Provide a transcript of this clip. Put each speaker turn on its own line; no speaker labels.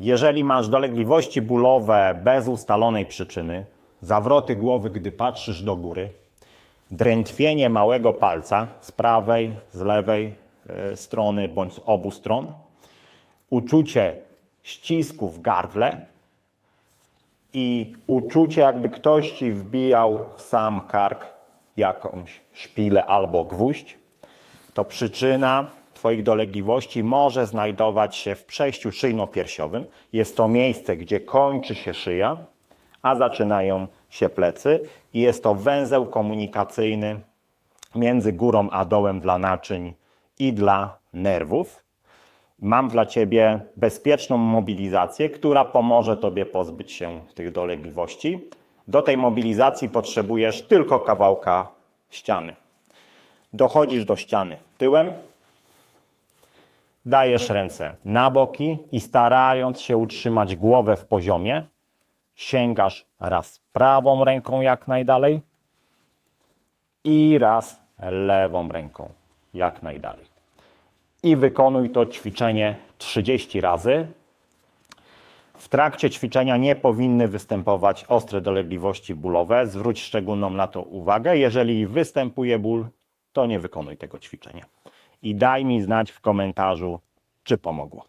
Jeżeli masz dolegliwości bólowe bez ustalonej przyczyny, zawroty głowy, gdy patrzysz do góry, drętwienie małego palca z prawej, z lewej e, strony bądź z obu stron, uczucie ścisku w gardle i uczucie, jakby ktoś ci wbijał w sam kark jakąś szpilę albo gwóźdź, to przyczyna Twoich dolegliwości może znajdować się w przejściu szyjno-piersiowym. Jest to miejsce, gdzie kończy się szyja, a zaczynają się plecy i jest to węzeł komunikacyjny między górą a dołem dla naczyń i dla nerwów. Mam dla Ciebie bezpieczną mobilizację, która pomoże Tobie pozbyć się tych dolegliwości. Do tej mobilizacji potrzebujesz tylko kawałka ściany. Dochodzisz do ściany tyłem, dajesz ręce na boki i starając się utrzymać głowę w poziomie, sięgasz raz prawą ręką jak najdalej i raz lewą ręką jak najdalej. I wykonuj to ćwiczenie 30 razy. W trakcie ćwiczenia nie powinny występować ostre dolegliwości bólowe. Zwróć szczególną na to uwagę. Jeżeli występuje ból, to nie wykonuj tego ćwiczenia. I daj mi znać w komentarzu, czy pomogło.